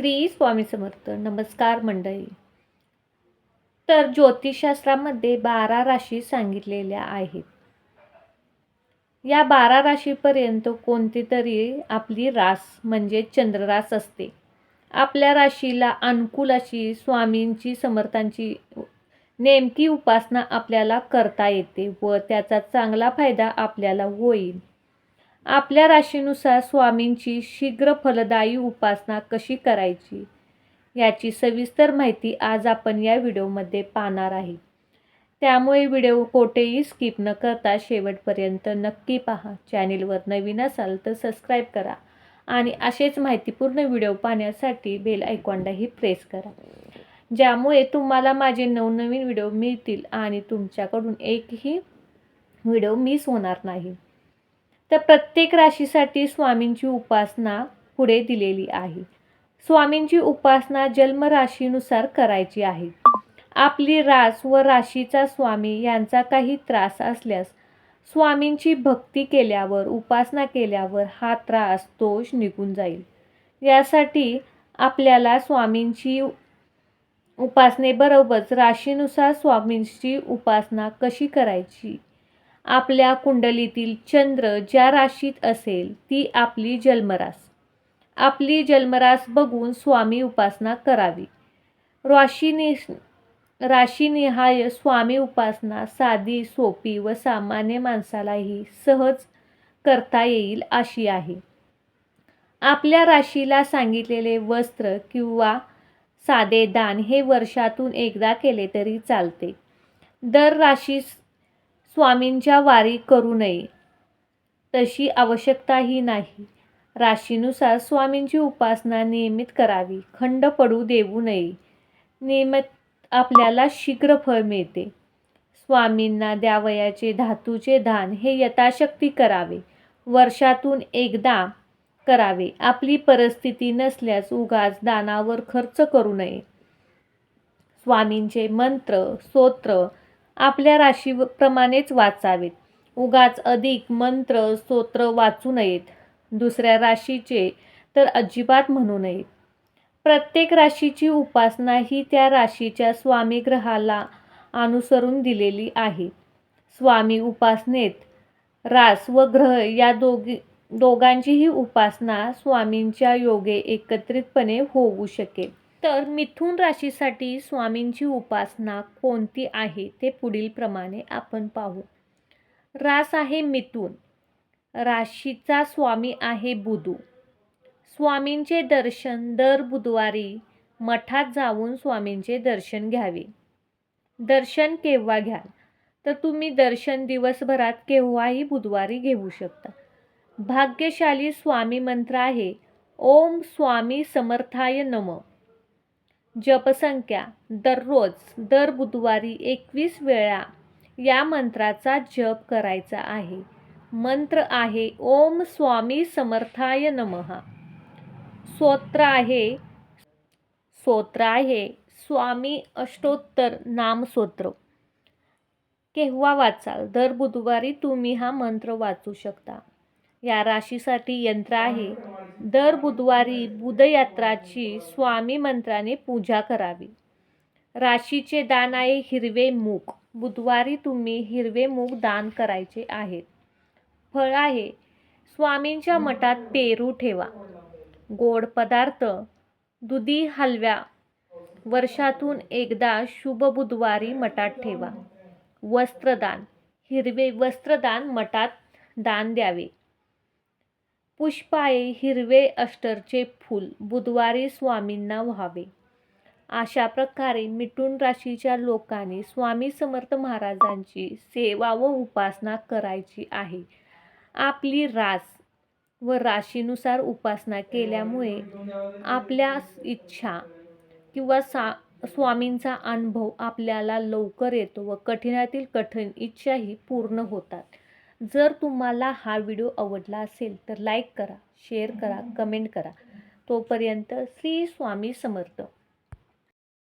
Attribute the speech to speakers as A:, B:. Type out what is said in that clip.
A: श्री स्वामी समर्थ. नमस्कार मंडळी. तर ज्योतिषशास्त्रामध्ये बारा राशी सांगितलेल्या आहेत. या बारा राशीपर्यंत कोणती तरी आपली रास म्हणजे चंद्ररास असते. आपल्या राशीला अनुकूल अशी स्वामींची समर्थांची नेमकी उपासना आपल्याला करता येते व त्याचा चांगला फायदा आपल्याला होईल. आपल्या राशीनुसार स्वामींची शीघ्र फलदायी उपासना कशी करायची याची सविस्तर माहिती आज आपण या व्हिडिओमध्ये पाहणार आहे. त्यामुळे व्हिडिओ कोठेही स्किप न करता शेवटपर्यंत नक्की पहा. चॅनेलवर नवीन असाल तर सबस्क्राईब करा आणि असेच माहितीपूर्ण व्हिडिओ पाहण्यासाठी बेल आयकॉनलाही प्रेस करा. ज्यामुळे तुम्हाला माझे नवनवीन व्हिडिओ मिळतील आणि तुमच्याकडून एकही व्हिडिओ मिस होणार नाही. तर प्रत्येक राशीसाठी स्वामींची उपासना पुढे दिलेली आहे. स्वामींची उपासना जन्मराशीनुसार करायची आहे. आपली रास व राशीचा स्वामी यांचा काही त्रास असल्यास स्वामींची भक्ती केल्यावर उपासना केल्यावर हा त्रास दोष निघून जाईल. यासाठी आपल्याला स्वामींची उपासनेबरोबरच राशीनुसार स्वामींची उपासना कशी करायची? आपल्या कुंडलीतील चंद्र ज्या राशीत असेल ती आपली जन्मरास. आपली जन्मरास बघून स्वामी उपासना करावी. राशीनि राशीनिहाय स्वामी उपासना साधी सोपी व सामान्य माणसालाही सहज करता येईल अशी आहे. आपल्या राशीला सांगितलेले वस्त्र किंवा साधे दान हे वर्षातून एकदा केले तरी चालते. दर राशीस स्वामींच्या वारी करू नये. तशी आवश्यकताही नाही. राशीनुसार स्वामींची उपासना नियमित करावी. खंड पडू देऊ नये. नियमित आपल्याला शीघ्र फळ मिळते. स्वामींना द्यावयाचे धातूचे दान हे यथाशक्ती करावे. वर्षातून एकदा करावे. आपली परिस्थिती नसल्यास उगाच दानावर खर्च करू नये. स्वामींचे मंत्र स्तोत्र आपल्या राशीप्रमाणेच वाचावेत. उगाच अधिक मंत्र स्तोत्र वाचू नयेत. दुसऱ्या राशीचे तर अजिबात म्हणू नयेत. प्रत्येक राशीची उपासना ही त्या राशीच्या स्वामी ग्रहाला अनुसरून दिलेली आहे. स्वामी उपासनेत रास व ग्रह या दोघी दोघांचीही उपासना स्वामींच्या योगे एकत्रितपणे होऊ शकेल. तर मिथुन राशीसाठी स्वामींची उपासना कोणती आहे ते पुढील प्रमाणे आपण पाहू. रास आहे मिथुन. राशीचा स्वामी आहे बुधू. स्वामींचे दर्शन दर बुधवारी मठात जाऊन स्वामींचे दर्शन घ्यावे. दर्शन केव्हा घ्याल? तर तुम्ही दर्शन दिवसभरात केव्हाही बुधवारी घेऊ शकता. भाग्यशाली स्वामी मंत्र आहे ओम स्वामी समर्थाय नम. जपसंख्या दररोज दर बुधवारी एकवीस वेळा या मंत्राचा जप करायचा आहे. मंत्र आहे ओम स्वामी समर्थाय नमः. स्तोत्र आहे स्तोत्र आहे स्वामी अष्टोत्तर नामसोत्र केव्हा वाचाल? दर बुधवारी तुम्ही हा मंत्र वाचू शकता. या राशीसाठी यंत्र आहे दर बुधवारी बुधयात्राची स्वामी मंत्राने पूजा करावी. राशीचे दान आहे हिरवे मूग. बुधवारी तुम्ही हिरवे मूग दान करायचे आहेत. फळ आहे. स्वामींच्या मठात पेरू ठेवा. गोड पदार्थ दुधी हलव्या वर्षातून एकदा शुभ बुधवारी मठात ठेवा. वस्त्रदान. हिरवे वस्त्रदान मठात दान द्यावे. पुष्पाये हिरवे अष्टरचे फूल बुधवारी स्वामींना व्हावे. अशा प्रकारे मिठून राशीच्या लोकांनी स्वामी समर्थ महाराजांची सेवा व उपासना करायची आहे. आपली रास व राशीनुसार उपासना केल्यामुळे आपल्या इच्छा किंवा सा स्वामींचा अनुभव आपल्याला लवकर येतो व कठीणातील कठीण इच्छाही पूर्ण होतात. जर तुम्हाला हा व्हिडिओ आवडला असेल तर लाईक करा शेअर करा कमेंट करा. तोपर्यंत श्री स्वामी समर्थ.